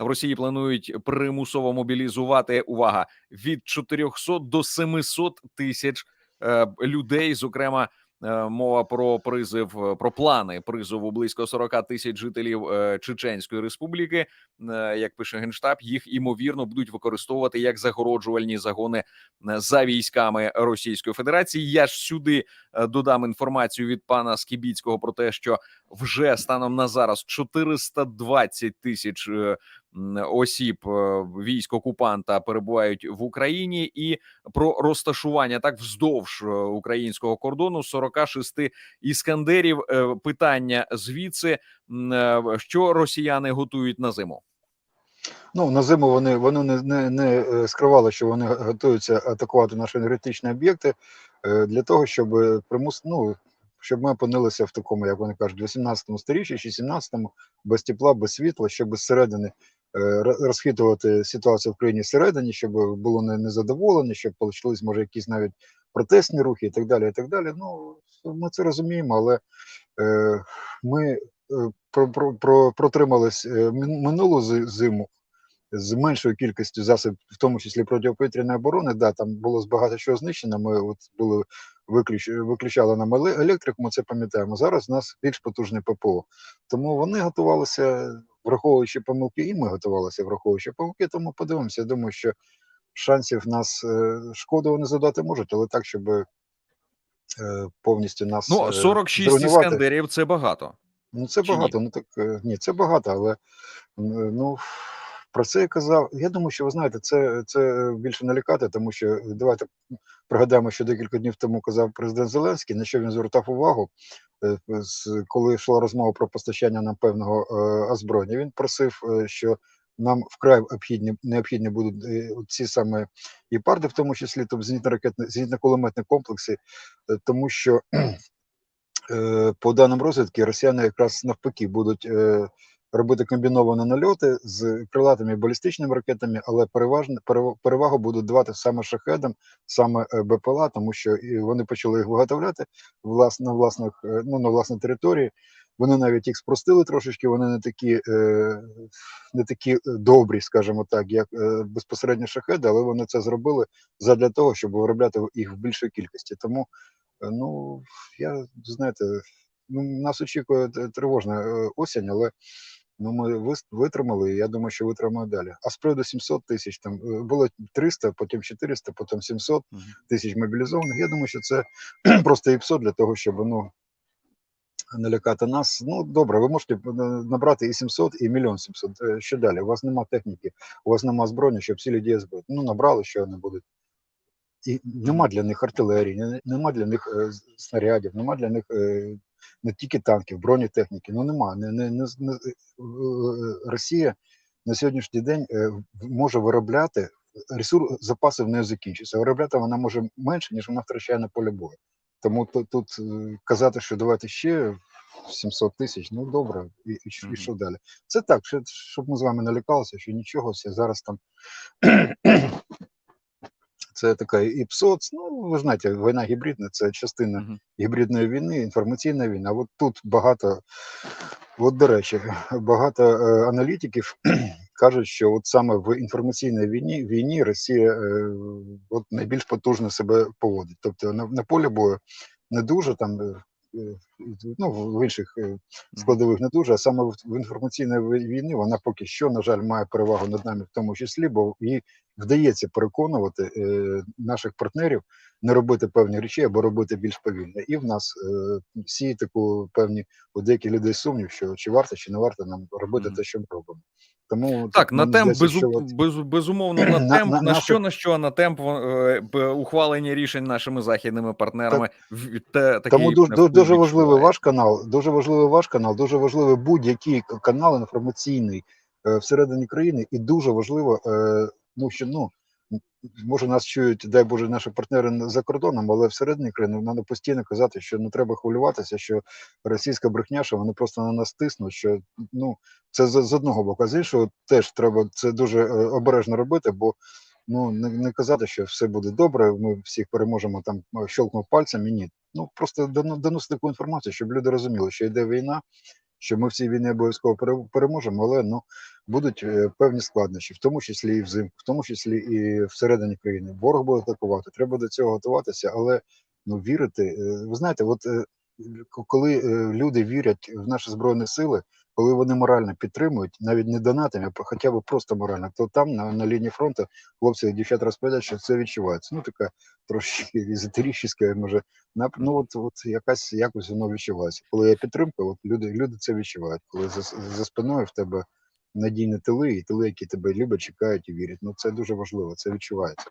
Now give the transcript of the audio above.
в Росії планують примусово мобілізувати увага від 400 до 700 тисяч е, людей. Зокрема, е, мова про призив е, про плани призову близько 40 тисяч жителів Чеченської республіки. Як пише генштаб, їх імовірно будуть використовувати як загороджувальні загони за військами Російської Федерації. Я ж сюди додам інформацію від пана Скібіцького про те, що вже станом на зараз 420 тисяч осіб е, військ окупанта перебувають в Україні, і про розташування так вздовж е, українського кордону 46 іскандерів. Е, Питання звідси, що росіяни готують на зиму. Ну, на зиму вони, вони не, не, не скривали, що вони готуються атакувати наші енергетичні об'єкти для того, щоб примус, ну, щоб ми опинилися в такому, як вони кажуть, 18 сторіччі чи 17-му, без тепла, без світла, щоб зсередини розхитувати ситуацію в країні всередині, щоб було не, щоб почались, може, якісь навіть протестні рухи і так далі. і так далі. Ну, ми це розуміємо, але е, ми е, про, про, про, протримались е, минулу зиму з меншою кількістю засобів, в тому числі протиповітряної оборони. Да, там було багато чого знищено. Ми от були виключ, виключали нам електрику, ми це пам'ятаємо. Зараз у нас більш потужне ППО. Тому вони готувалися, враховуючи помилки, і ми готувалися, враховуючи помилки. Тому подивимося. Я думаю, що шансів нас е, шкоду вони задати можуть, але так, щоб е, повністю нас Ну е, 46 зруйнувати. іскандерів це багато. Ну, це Чи ні? багато. Ну так е, ні, це багато, але ну про це я казав. Я думаю, що ви знаєте, це, це більше налякати, тому що е, давайте пригадаємо, що декілька днів тому казав президент Зеленський, на що він звертав увагу, е, коли йшла розмова про постачання нам певного е, озброєння. Він просив, що нам вкрай необхідні, необхідні будуть ці саме і парди, в тому числі тобто зенітно-ракетні, зенітно-кулеметні комплекси, тому що по даним розвідки, росіяни якраз навпаки будуть робити комбіновані нальоти з крилатими балістичними ракетами, але переважно перевагу будуть давати саме шахедам, саме е, БПЛА, тому що вони почали їх виготовляти влас, на власних е, ну на власній території. Вони навіть їх спростили трошечки, вони не такі, е, не такі добрі, скажімо так, як безпосередньо шахеди, але вони це зробили задля того, щоб виробляти їх в більшій кількості. Тому Ну, я знаєте, ну, нас очікує тривожна осінь, але ну, ми витримали, і я думаю, що витримаємо далі. А з приводу 700 тисяч, там е, було 300, потім 400, потім 700 тисяч мобілізованих. Я думаю, що це просто ІПСО для того, щоб ну, налякати нас. Ну, добре, ви можете е, набрати і 700, і мільйон 700. Е, Що далі? У вас нема техніки, у вас нема зброї, щоб всі людей збити. Ну, набрали, що вони будуть. І нема для них артилерії, нема для них е, снарядів, нема для них не тільки танків, бронетехніки. Ну нема. Не, не, не, не, е, Росія на сьогоднішній день е, може виробляти ресурс, запаси в неї закінчаться. Виробляти вона може менше, ніж вона втрачає на полі бою. Тому тут, тут е, казати, що давайте ще 700 тисяч, ну добре, і, і, і що далі? Це так, щоб ми з вами налякалися, що нічого, все зараз там це така і ПСОЦ. Ну, ви знаєте, війна гібридна це частина гібридної війни, інформаційна війна. От тут багато, от до речі, багато е, аналітиків кажуть, що от саме в інформаційній війні війні Росія е, от найбільш потужно себе поводить. Тобто на, на полі бою не дуже там. е, е, Ну, в інших е, складових не дуже, а саме в, інформаційній війні вона поки що, на жаль, має перевагу над нами в тому числі, бо їй вдається переконувати е, наших партнерів не робити певні речі або робити більш повільно. І в нас е, всі таку певні у деяких людей сумнів, що чи варто, чи не варто нам робити Мгм. те, що ми робимо. Тому Так, на темп здається, безу, що от- безу, безумовно на На- темп. на- На, що на що на темп е, ухвалення рішень нашими західними партнерами. в- Те, такий Тому дуже, дуже важливий ваш канал, дуже важливий ваш канал, дуже важливий будь-який канал інформаційний е, всередині країни, і дуже важливо, ну що ну може нас чують, дай Боже, наші партнери за кордоном, але всередині країни треба постійно казати, що не треба хвилюватися, що російська брехня, що вони просто на нас тиснуть. Що ну це з, з одного боку, а з іншого теж треба це дуже е, обережно робити, бо ну не, не казати, що все буде добре, ми всіх переможемо там е, щелкнув пальцем ні. Ну просто доно- доносити таку інформацію, щоб люди розуміли, що йде війна, що ми в цій війні обов'язково пере- переможемо, але ну будуть е, певні складнощі, в тому числі і взимку, в тому числі і всередині країни. Ворог буде атакувати. Треба до цього готуватися, але ну вірити. е, Ви знаєте, от е, коли люди вірять в наші збройні сили, коли вони морально підтримують, навіть не донатами, а хоча б просто морально, то там на, на лінії фронту хлопці і дівчата розповідають, що це відчувається. Ну така трошки езотерична, може, ну от, от якась якось воно відчувається. Коли є підтримка, от люди, люди це відчувають. Коли за, за спиною в тебе надійні тили, і тили, які тебе люблять, чекають і вірять. Ну це дуже важливо, це відчувається.